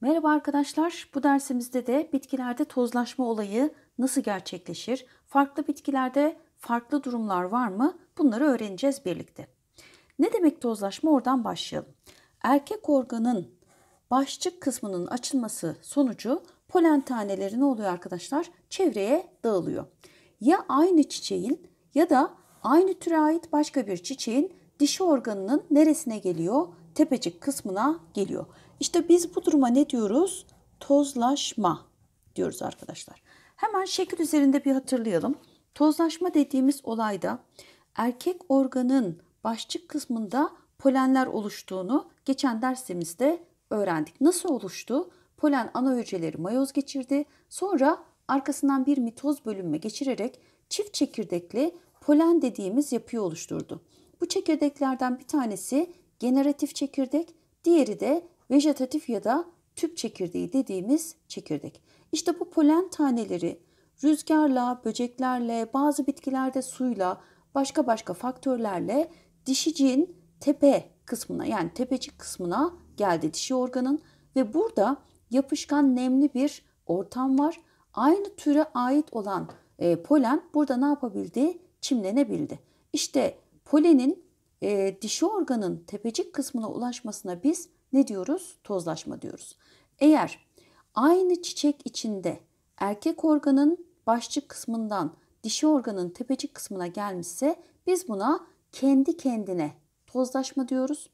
Merhaba arkadaşlar. Bu dersimizde de bitkilerde tozlaşma olayı nasıl gerçekleşir? Farklı bitkilerde farklı durumlar var mı? Bunları öğreneceğiz birlikte. Ne demek tozlaşma? Oradan başlayalım. Erkek organın başçık kısmının açılması sonucu polen taneleri ne oluyor arkadaşlar? Çevreye dağılıyor. Ya aynı çiçeğin ya da aynı türe ait başka bir çiçeğin dişi organının neresine geliyor? Tepecik kısmına geliyor. İşte biz bu duruma ne diyoruz? Tozlaşma diyoruz arkadaşlar. Hemen şekil üzerinde bir hatırlayalım. Tozlaşma dediğimiz olayda erkek organın başçık kısmında polenler oluştuğunu geçen dersimizde öğrendik. Nasıl oluştu? Polen ana hücreleri mayoz geçirdi. Sonra arkasından bir mitoz bölünme geçirerek çift çekirdekli polen dediğimiz yapıyı oluşturdu. Bu çekirdeklerden bir tanesi generatif çekirdek, diğeri de vejetatif ya da tüp çekirdeği dediğimiz çekirdek. İşte bu polen taneleri rüzgarla, böceklerle, bazı bitkilerde suyla, başka başka faktörlerle dişiciğin tepe kısmına yani tepecik kısmına geldi dişi organın ve burada yapışkan nemli bir ortam var. Aynı türe ait olan e, polen burada ne yapabildi? Çimlenebildi. İşte polenin e, dişi organın tepecik kısmına ulaşmasına biz ne diyoruz? Tozlaşma diyoruz. Eğer aynı çiçek içinde erkek organın başçık kısmından dişi organın tepecik kısmına gelmişse biz buna kendi kendine tozlaşma diyoruz.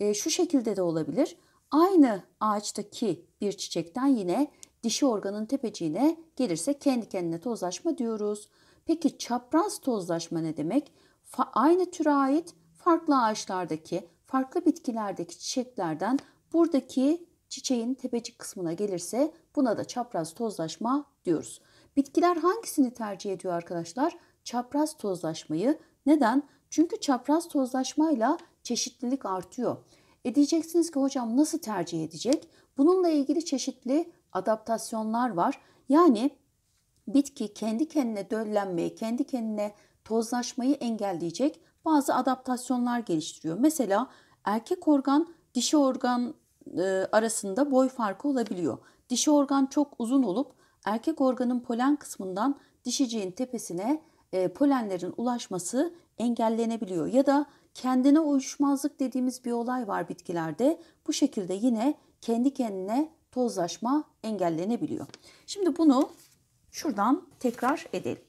E, şu şekilde de olabilir. Aynı ağaçtaki bir çiçekten yine dişi organın tepeciğine gelirse kendi kendine tozlaşma diyoruz. Peki çapraz tozlaşma ne demek? Fa- aynı türe ait farklı ağaçlardaki, farklı bitkilerdeki çiçeklerden buradaki çiçeğin tepecik kısmına gelirse buna da çapraz tozlaşma diyoruz. Bitkiler hangisini tercih ediyor arkadaşlar? Çapraz tozlaşmayı. Neden? Çünkü çapraz tozlaşmayla çeşitlilik artıyor. E diyeceksiniz ki hocam nasıl tercih edecek? Bununla ilgili çeşitli adaptasyonlar var. Yani bitki kendi kendine döllenmeyi, kendi kendine tozlaşmayı engelleyecek bazı adaptasyonlar geliştiriyor. Mesela erkek organ dişi organ e, arasında boy farkı olabiliyor. Dişi organ çok uzun olup erkek organın polen kısmından dişiciğin tepesine e, polenlerin ulaşması engellenebiliyor. Ya da kendine uyuşmazlık dediğimiz bir olay var bitkilerde. Bu şekilde yine kendi kendine tozlaşma engellenebiliyor. Şimdi bunu şuradan tekrar edelim.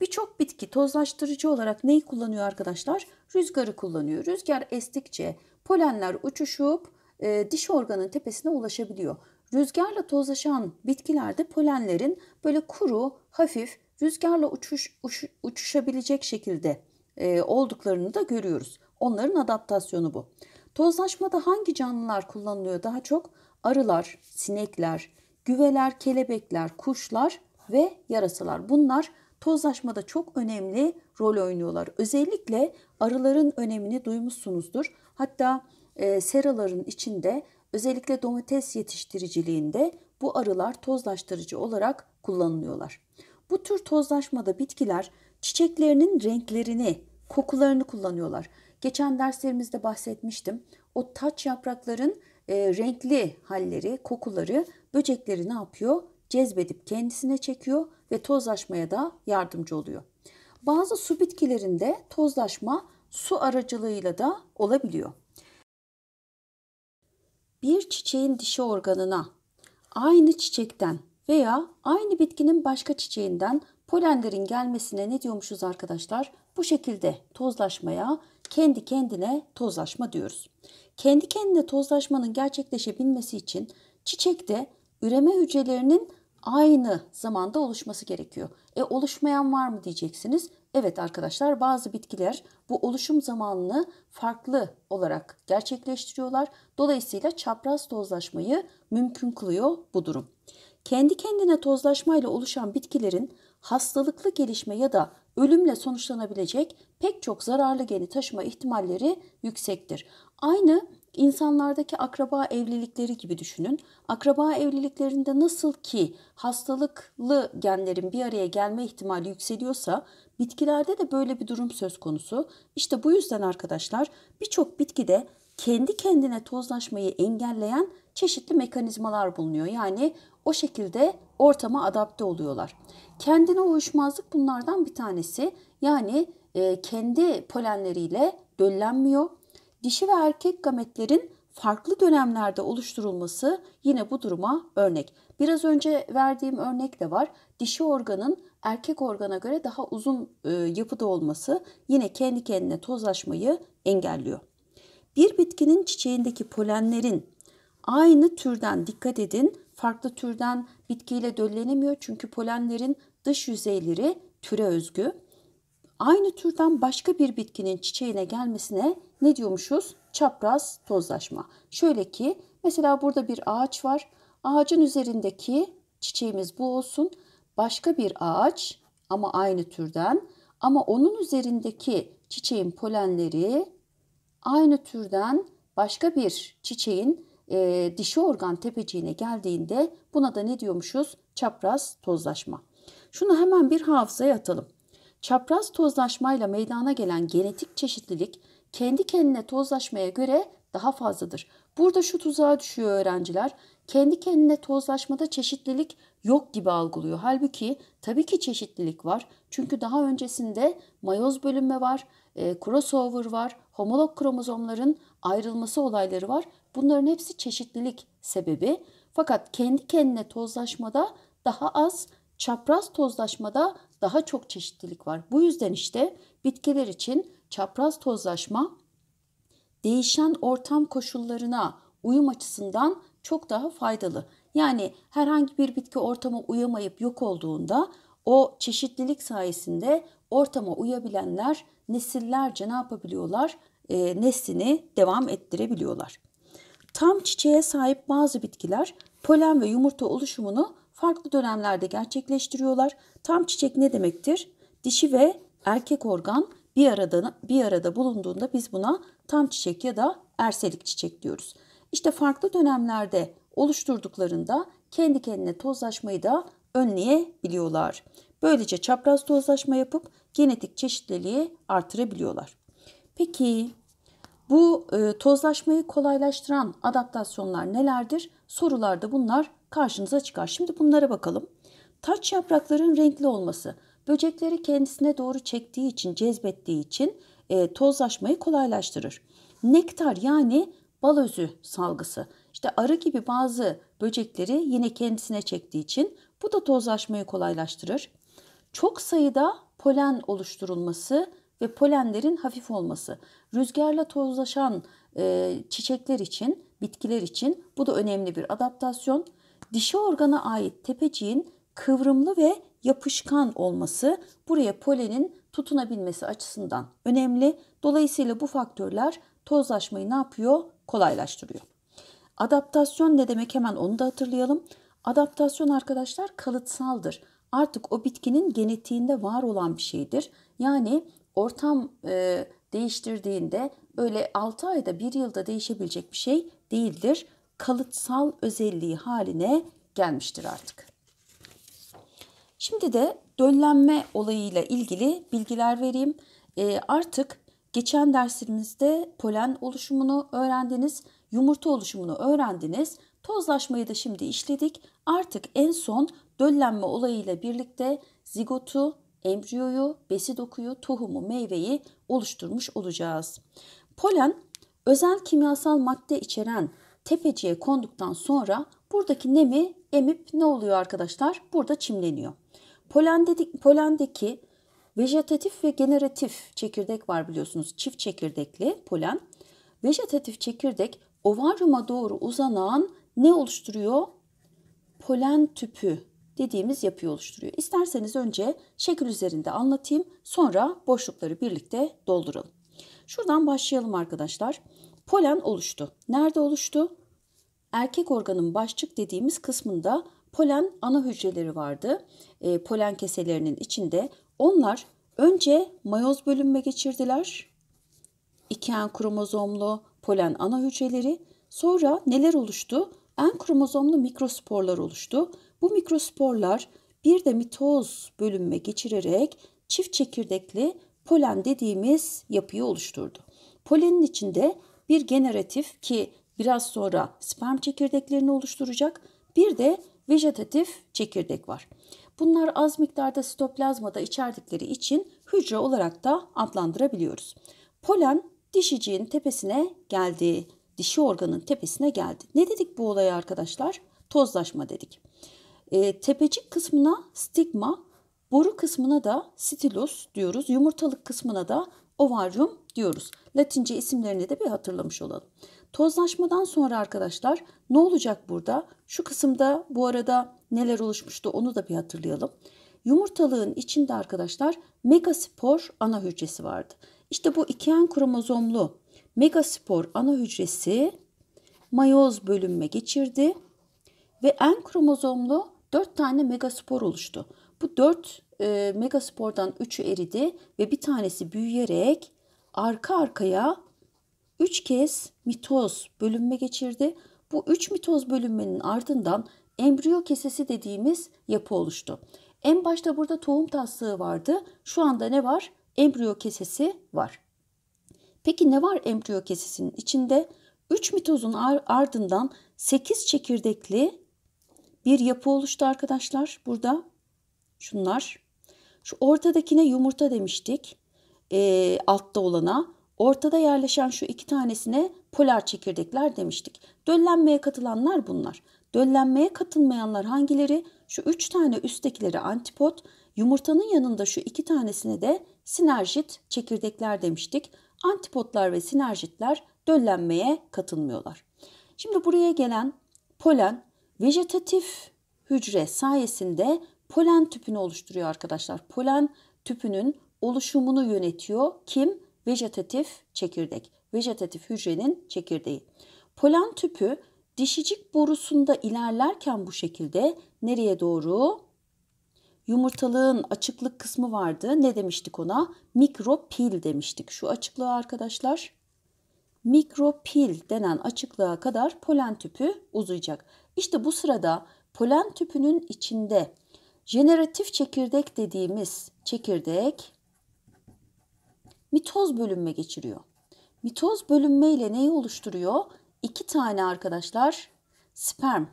Birçok bitki tozlaştırıcı olarak neyi kullanıyor arkadaşlar? Rüzgarı kullanıyor. Rüzgar estikçe polenler uçuşup e, diş organın tepesine ulaşabiliyor. Rüzgarla tozlaşan bitkilerde polenlerin böyle kuru, hafif, rüzgarla uçuş, uç, uçuşabilecek şekilde e, olduklarını da görüyoruz. Onların adaptasyonu bu. Tozlaşmada hangi canlılar kullanılıyor daha çok? Arılar, sinekler, güveler, kelebekler, kuşlar ve yarasalar. Bunlar tozlaşmada çok önemli rol oynuyorlar. Özellikle arıların önemini duymuşsunuzdur. Hatta e, seraların içinde özellikle domates yetiştiriciliğinde bu arılar tozlaştırıcı olarak kullanılıyorlar. Bu tür tozlaşmada bitkiler çiçeklerinin renklerini, kokularını kullanıyorlar. Geçen derslerimizde bahsetmiştim. O taç yaprakların e, renkli halleri, kokuları böcekleri ne yapıyor? Cezbedip kendisine çekiyor ve tozlaşmaya da yardımcı oluyor. Bazı su bitkilerinde tozlaşma su aracılığıyla da olabiliyor. Bir çiçeğin dişi organına aynı çiçekten veya aynı bitkinin başka çiçeğinden polenlerin gelmesine ne diyormuşuz arkadaşlar? Bu şekilde tozlaşmaya kendi kendine tozlaşma diyoruz. Kendi kendine tozlaşmanın gerçekleşebilmesi için çiçekte üreme hücrelerinin aynı zamanda oluşması gerekiyor. E oluşmayan var mı diyeceksiniz. Evet arkadaşlar bazı bitkiler bu oluşum zamanını farklı olarak gerçekleştiriyorlar. Dolayısıyla çapraz tozlaşmayı mümkün kılıyor bu durum. Kendi kendine tozlaşmayla oluşan bitkilerin hastalıklı gelişme ya da ölümle sonuçlanabilecek pek çok zararlı geni taşıma ihtimalleri yüksektir. Aynı insanlardaki akraba evlilikleri gibi düşünün. Akraba evliliklerinde nasıl ki hastalıklı genlerin bir araya gelme ihtimali yükseliyorsa Bitkilerde de böyle bir durum söz konusu. İşte bu yüzden arkadaşlar birçok bitkide kendi kendine tozlaşmayı engelleyen çeşitli mekanizmalar bulunuyor. Yani o şekilde ortama adapte oluyorlar. Kendine uyuşmazlık bunlardan bir tanesi. Yani e, kendi polenleriyle döllenmiyor. Dişi ve erkek gametlerin farklı dönemlerde oluşturulması yine bu duruma örnek. Biraz önce verdiğim örnek de var. Dişi organın erkek organa göre daha uzun e, yapıda olması yine kendi kendine tozlaşmayı engelliyor. Bir bitkinin çiçeğindeki polenlerin aynı türden dikkat edin farklı türden bitkiyle döllenemiyor çünkü polenlerin dış yüzeyleri türe özgü. Aynı türden başka bir bitkinin çiçeğine gelmesine ne diyormuşuz? Çapraz tozlaşma. Şöyle ki mesela burada bir ağaç var. Ağacın üzerindeki çiçeğimiz bu olsun. Başka bir ağaç ama aynı türden ama onun üzerindeki çiçeğin polenleri aynı türden başka bir çiçeğin e, dişi organ tepeciğine geldiğinde buna da ne diyormuşuz? Çapraz tozlaşma. Şunu hemen bir hafızaya atalım. Çapraz tozlaşmayla meydana gelen genetik çeşitlilik kendi kendine tozlaşmaya göre daha fazladır. Burada şu tuzağa düşüyor öğrenciler. Kendi kendine tozlaşmada çeşitlilik yok gibi algılıyor. Halbuki tabii ki çeşitlilik var. Çünkü daha öncesinde mayoz bölünme var, e, crossover var, homolog kromozomların ayrılması olayları var. Bunların hepsi çeşitlilik sebebi. Fakat kendi kendine tozlaşmada daha az, çapraz tozlaşmada daha çok çeşitlilik var. Bu yüzden işte bitkiler için çapraz tozlaşma değişen ortam koşullarına uyum açısından çok daha faydalı. Yani herhangi bir bitki ortama uyamayıp yok olduğunda o çeşitlilik sayesinde ortama uyabilenler nesillerce ne yapabiliyorlar? E, neslini devam ettirebiliyorlar. Tam çiçeğe sahip bazı bitkiler polen ve yumurta oluşumunu farklı dönemlerde gerçekleştiriyorlar. Tam çiçek ne demektir? Dişi ve erkek organ bir arada bir arada bulunduğunda biz buna tam çiçek ya da erselik çiçek diyoruz. İşte farklı dönemlerde oluşturduklarında kendi kendine tozlaşmayı da önleyebiliyorlar. Böylece çapraz tozlaşma yapıp genetik çeşitliliği artırabiliyorlar. Peki bu e, tozlaşmayı kolaylaştıran adaptasyonlar nelerdir? Sorularda bunlar karşınıza çıkar. Şimdi bunlara bakalım. Taç yaprakların renkli olması böcekleri kendisine doğru çektiği için, cezbettiği için e, tozlaşmayı kolaylaştırır. Nektar yani bal özü salgısı. İşte arı gibi bazı böcekleri yine kendisine çektiği için bu da tozlaşmayı kolaylaştırır. Çok sayıda polen oluşturulması ve polenlerin hafif olması. Rüzgarla tozlaşan e, çiçekler için, bitkiler için bu da önemli bir adaptasyon. Dişi organa ait tepeciğin kıvrımlı ve yapışkan olması buraya polenin tutunabilmesi açısından önemli. Dolayısıyla bu faktörler tozlaşmayı ne yapıyor? Kolaylaştırıyor. Adaptasyon ne demek hemen onu da hatırlayalım. Adaptasyon arkadaşlar kalıtsaldır. Artık o bitkinin genetiğinde var olan bir şeydir. Yani ortam e, değiştirdiğinde öyle 6 ayda 1 yılda değişebilecek bir şey değildir. Kalıtsal özelliği haline gelmiştir artık. Şimdi de döllenme olayıyla ilgili bilgiler vereyim. E, artık geçen dersimizde polen oluşumunu öğrendiniz, yumurta oluşumunu öğrendiniz. Tozlaşmayı da şimdi işledik. Artık en son döllenme olayıyla birlikte zigotu, embriyoyu, besi dokuyu, tohumu, meyveyi oluşturmuş olacağız. Polen özel kimyasal madde içeren tepeciye konduktan sonra buradaki nemi emip ne oluyor arkadaşlar? Burada çimleniyor. Polendedik, polendeki vejetatif ve generatif çekirdek var biliyorsunuz. Çift çekirdekli polen. Vejetatif çekirdek ovaryuma doğru uzanan ne oluşturuyor? Polen tüpü dediğimiz yapıyı oluşturuyor. İsterseniz önce şekil üzerinde anlatayım, sonra boşlukları birlikte dolduralım. Şuradan başlayalım arkadaşlar. Polen oluştu. Nerede oluştu? Erkek organın başçık dediğimiz kısmında polen ana hücreleri vardı. E, polen keselerinin içinde. Onlar önce mayoz bölünme geçirdiler. İki en kromozomlu polen ana hücreleri. Sonra neler oluştu? En kromozomlu mikrosporlar oluştu. Bu mikrosporlar bir de mitoz bölünme geçirerek çift çekirdekli polen dediğimiz yapıyı oluşturdu. Polenin içinde bir generatif ki biraz sonra sperm çekirdeklerini oluşturacak bir de vejetatif çekirdek var. Bunlar az miktarda sitoplazmada içerdikleri için hücre olarak da adlandırabiliyoruz. Polen dişiciğin tepesine geldi. Dişi organın tepesine geldi. Ne dedik bu olaya arkadaşlar? Tozlaşma dedik. E, tepecik kısmına stigma, boru kısmına da stilus diyoruz. Yumurtalık kısmına da ovaryum diyoruz. Latince isimlerini de bir hatırlamış olalım. Tozlaşmadan sonra arkadaşlar ne olacak burada? Şu kısımda bu arada neler oluşmuştu onu da bir hatırlayalım. Yumurtalığın içinde arkadaşlar megaspor ana hücresi vardı. İşte bu iki en kromozomlu megaspor ana hücresi mayoz bölünme geçirdi ve en kromozomlu 4 tane megaspor oluştu. Bu 4 e, megaspordan 3'ü eridi ve bir tanesi büyüyerek arka arkaya 3 kez mitoz bölünme geçirdi. Bu 3 mitoz bölünmenin ardından embriyo kesesi dediğimiz yapı oluştu. En başta burada tohum taslığı vardı. Şu anda ne var? Embriyo kesesi var. Peki ne var embriyo kesesinin içinde? 3 mitozun ardından 8 çekirdekli bir yapı oluştu arkadaşlar burada. Şunlar. Şu ortadakine yumurta demiştik. E, altta olana. Ortada yerleşen şu iki tanesine polar çekirdekler demiştik. Döllenmeye katılanlar bunlar. Döllenmeye katılmayanlar hangileri? Şu üç tane üsttekileri antipot, yumurtanın yanında şu iki tanesine de sinerjit çekirdekler demiştik. Antipotlar ve sinerjitler döllenmeye katılmıyorlar. Şimdi buraya gelen polen vejetatif hücre sayesinde polen tüpünü oluşturuyor arkadaşlar. Polen tüpünün oluşumunu yönetiyor. Kim? Vejetatif çekirdek. Vejetatif hücrenin çekirdeği. Polen tüpü dişicik borusunda ilerlerken bu şekilde nereye doğru? Yumurtalığın açıklık kısmı vardı. Ne demiştik ona? Mikropil demiştik. Şu açıklığı arkadaşlar. Mikropil denen açıklığa kadar polen tüpü uzayacak. İşte bu sırada polen tüpünün içinde jeneratif çekirdek dediğimiz çekirdek mitoz bölünme geçiriyor. Mitoz bölünme ile neyi oluşturuyor? İki tane arkadaşlar sperm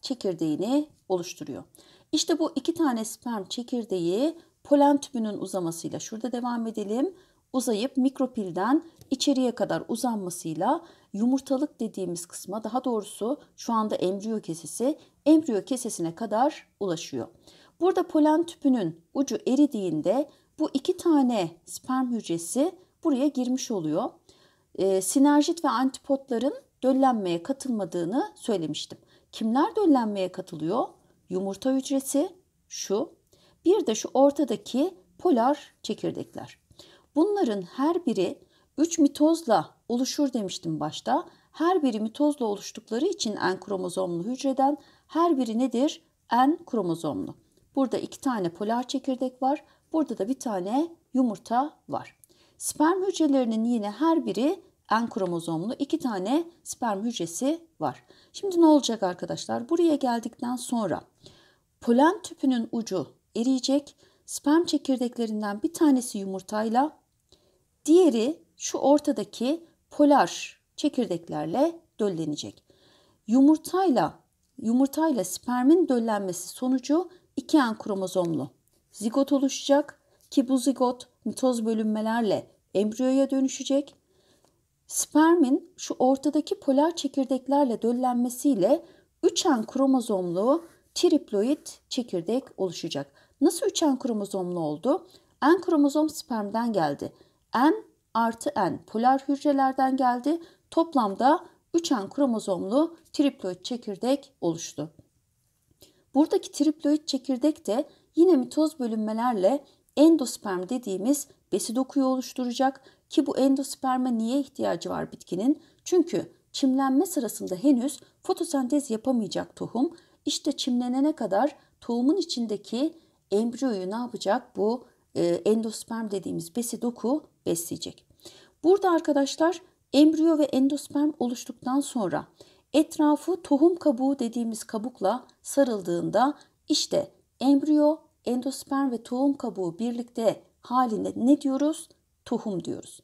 çekirdeğini oluşturuyor. İşte bu iki tane sperm çekirdeği polen tüpünün uzamasıyla şurada devam edelim. Uzayıp mikropilden içeriye kadar uzanmasıyla yumurtalık dediğimiz kısma daha doğrusu şu anda embriyo kesesi embriyo kesesine kadar ulaşıyor. Burada polen tüpünün ucu eridiğinde bu iki tane sperm hücresi buraya girmiş oluyor. E, sinerjit ve antipotların döllenmeye katılmadığını söylemiştim. Kimler döllenmeye katılıyor? Yumurta hücresi şu. Bir de şu ortadaki polar çekirdekler. Bunların her biri 3 mitozla oluşur demiştim başta. Her biri mitozla oluştukları için en kromozomlu hücreden her biri nedir? En kromozomlu. Burada iki tane polar çekirdek var. Burada da bir tane yumurta var. Sperm hücrelerinin yine her biri en kromozomlu iki tane sperm hücresi var. Şimdi ne olacak arkadaşlar? Buraya geldikten sonra polen tüpünün ucu eriyecek. Sperm çekirdeklerinden bir tanesi yumurtayla, diğeri şu ortadaki polar çekirdeklerle döllenecek. Yumurtayla yumurtayla spermin döllenmesi sonucu iki en kromozomlu zigot oluşacak ki bu zigot mitoz bölünmelerle embriyoya dönüşecek. Spermin şu ortadaki polar çekirdeklerle döllenmesiyle 3 en kromozomlu triploid çekirdek oluşacak. Nasıl 3 en kromozomlu oldu? En kromozom spermden geldi. N artı N polar hücrelerden geldi. Toplamda 3 en kromozomlu triploid çekirdek oluştu. Buradaki triploid çekirdek de yine mitoz bölünmelerle endosperm dediğimiz besi dokuyu oluşturacak ki bu endosperme niye ihtiyacı var bitkinin? Çünkü çimlenme sırasında henüz fotosentez yapamayacak tohum işte çimlenene kadar tohumun içindeki embriyoyu ne yapacak? Bu e, endosperm dediğimiz besi doku besleyecek. Burada arkadaşlar embriyo ve endosperm oluştuktan sonra etrafı tohum kabuğu dediğimiz kabukla sarıldığında işte embriyo, endosperm ve tohum kabuğu birlikte haline ne diyoruz? Tohum diyoruz.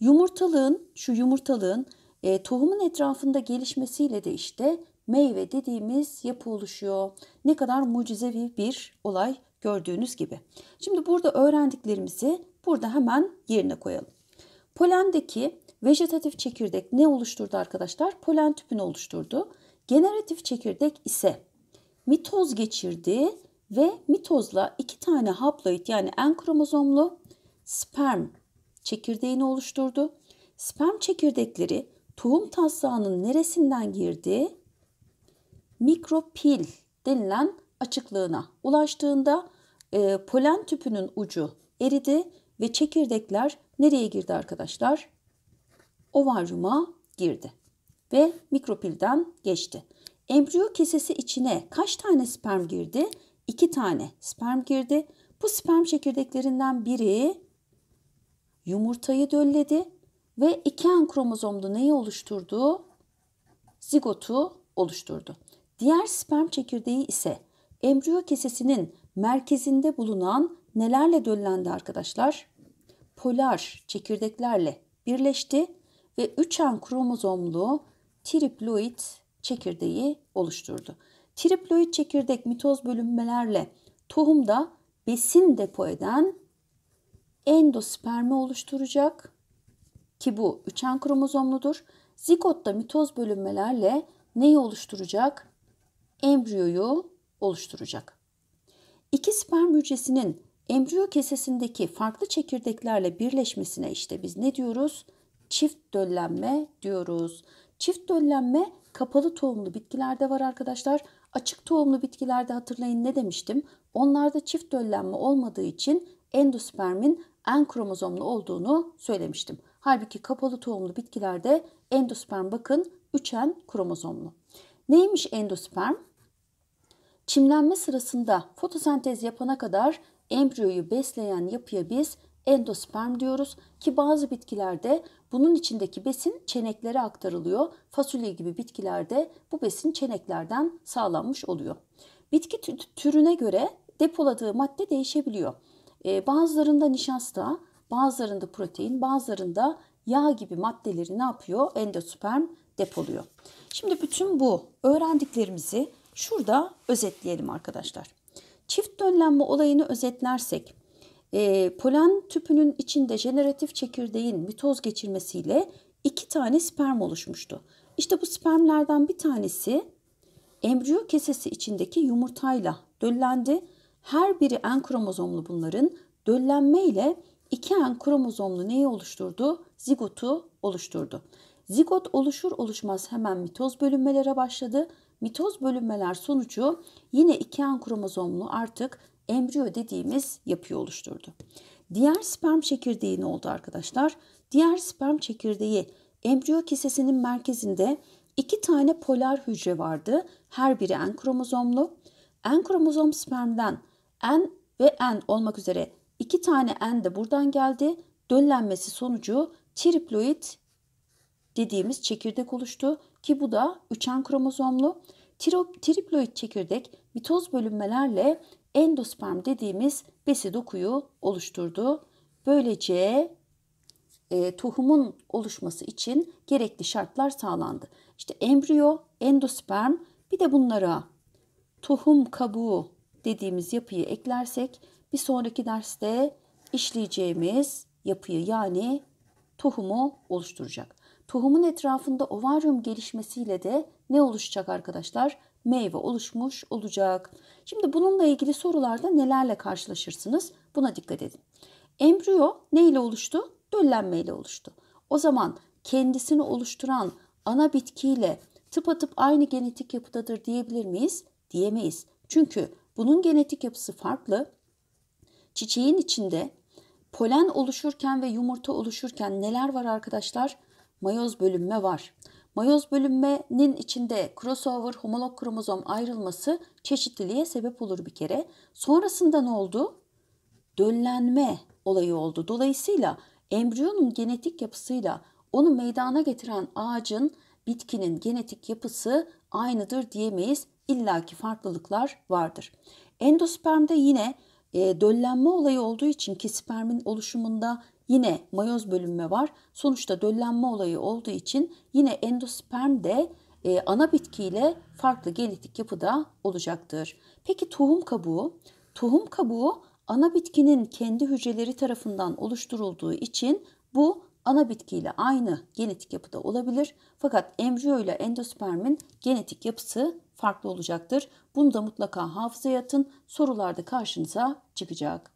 Yumurtalığın, şu yumurtalığın e, tohumun etrafında gelişmesiyle de işte meyve dediğimiz yapı oluşuyor. Ne kadar mucizevi bir olay gördüğünüz gibi. Şimdi burada öğrendiklerimizi burada hemen yerine koyalım. Polendeki vejetatif çekirdek ne oluşturdu arkadaşlar? Polen tüpünü oluşturdu. Generatif çekirdek ise mitoz geçirdi ve mitozla iki tane haploid yani en kromozomlu sperm çekirdeğini oluşturdu. Sperm çekirdekleri tohum taslağının neresinden girdi? Mikropil denilen açıklığına ulaştığında e, polen tüpünün ucu eridi ve çekirdekler nereye girdi arkadaşlar? Ovaryuma girdi ve mikropilden geçti. Embriyo kesesi içine kaç tane sperm girdi? İki tane sperm girdi. Bu sperm çekirdeklerinden biri yumurtayı dölledi ve iki en kromozomlu neyi oluşturdu? Zigotu oluşturdu. Diğer sperm çekirdeği ise embriyo kesesinin merkezinde bulunan nelerle döllendi arkadaşlar? Polar çekirdeklerle birleşti ve 3 en kromozomlu triploid çekirdeği oluşturdu. Triploid çekirdek mitoz bölünmelerle tohumda besin depo eden endospermi oluşturacak ki bu üçen kromozomludur. Zigotta mitoz bölünmelerle neyi oluşturacak? Embriyoyu oluşturacak. İki sperm hücresinin embriyo kesesindeki farklı çekirdeklerle birleşmesine işte biz ne diyoruz? Çift döllenme diyoruz. Çift döllenme kapalı tohumlu bitkilerde var arkadaşlar. Açık tohumlu bitkilerde hatırlayın ne demiştim? Onlarda çift döllenme olmadığı için endospermin en kromozomlu olduğunu söylemiştim. Halbuki kapalı tohumlu bitkilerde endosperm bakın 3N kromozomlu. Neymiş endosperm? Çimlenme sırasında fotosentez yapana kadar embriyoyu besleyen yapıya biz endosperm diyoruz ki bazı bitkilerde bunun içindeki besin çeneklere aktarılıyor. Fasulye gibi bitkilerde bu besin çeneklerden sağlanmış oluyor. Bitki türüne göre depoladığı madde değişebiliyor. Ee, bazılarında nişasta, bazılarında protein, bazılarında yağ gibi maddeleri ne yapıyor? Endosperm depoluyor. Şimdi bütün bu öğrendiklerimizi şurada özetleyelim arkadaşlar. Çift döllenme olayını özetlersek, e, polen tüpünün içinde jeneratif çekirdeğin mitoz geçirmesiyle iki tane sperm oluşmuştu. İşte bu spermlerden bir tanesi embriyo kesesi içindeki yumurtayla döllendi. Her biri en kromozomlu bunların döllenme ile iki en kromozomlu neyi oluşturdu? Zigotu oluşturdu. Zigot oluşur oluşmaz hemen mitoz bölünmelere başladı. Mitoz bölünmeler sonucu yine iki en kromozomlu artık embriyo dediğimiz yapıyı oluşturdu. Diğer sperm çekirdeği ne oldu arkadaşlar? Diğer sperm çekirdeği embriyo kesesinin merkezinde iki tane polar hücre vardı. Her biri en kromozomlu. En kromozom spermden N ve N olmak üzere iki tane N de buradan geldi. Döllenmesi sonucu triploid dediğimiz çekirdek oluştu ki bu da üçen kromozomlu. Triploid çekirdek mitoz bölünmelerle endosperm dediğimiz besi dokuyu oluşturdu. Böylece e, tohumun oluşması için gerekli şartlar sağlandı. İşte embriyo, endosperm bir de bunlara tohum kabuğu dediğimiz yapıyı eklersek bir sonraki derste işleyeceğimiz yapıyı yani tohumu oluşturacak. Tohumun etrafında ovaryum gelişmesiyle de ne oluşacak arkadaşlar? Meyve oluşmuş olacak. Şimdi bununla ilgili sorularda nelerle karşılaşırsınız? Buna dikkat edin. Embriyo ne ile oluştu? Döllenme ile oluştu. O zaman kendisini oluşturan ana bitkiyle tıpatıp aynı genetik yapıdadır diyebilir miyiz? Diyemeyiz. Çünkü bunun genetik yapısı farklı. Çiçeğin içinde polen oluşurken ve yumurta oluşurken neler var arkadaşlar? Mayoz bölünme var. Mayoz bölünmenin içinde crossover homolog kromozom ayrılması çeşitliliğe sebep olur bir kere. Sonrasında ne oldu? Döllenme olayı oldu. Dolayısıyla embriyonun genetik yapısıyla onu meydana getiren ağacın, bitkinin genetik yapısı aynıdır diyemeyiz. İlla ki farklılıklar vardır. Endospermde yine e, döllenme olayı olduğu için ki spermin oluşumunda yine mayoz bölünme var. Sonuçta döllenme olayı olduğu için yine endosperm de e, ana bitkiyle farklı genetik yapıda olacaktır. Peki tohum kabuğu? Tohum kabuğu ana bitkinin kendi hücreleri tarafından oluşturulduğu için bu ana bitkiyle aynı genetik yapıda olabilir. Fakat embriyo ile endospermin genetik yapısı farklı olacaktır. Bunu da mutlaka hafızaya atın. Sorularda karşınıza çıkacak.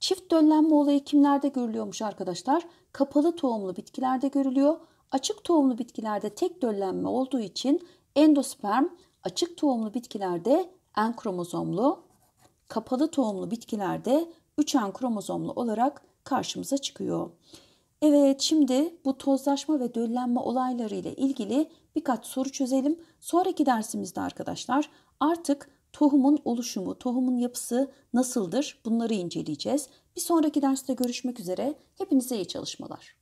Çift döllenme olayı kimlerde görülüyormuş arkadaşlar? Kapalı tohumlu bitkilerde görülüyor. Açık tohumlu bitkilerde tek döllenme olduğu için endosperm açık tohumlu bitkilerde en kromozomlu, kapalı tohumlu bitkilerde 3 en kromozomlu olarak karşımıza çıkıyor. Evet şimdi bu tozlaşma ve döllenme olayları ile ilgili birkaç soru çözelim. Sonraki dersimizde arkadaşlar artık tohumun oluşumu, tohumun yapısı nasıldır bunları inceleyeceğiz. Bir sonraki derste görüşmek üzere. Hepinize iyi çalışmalar.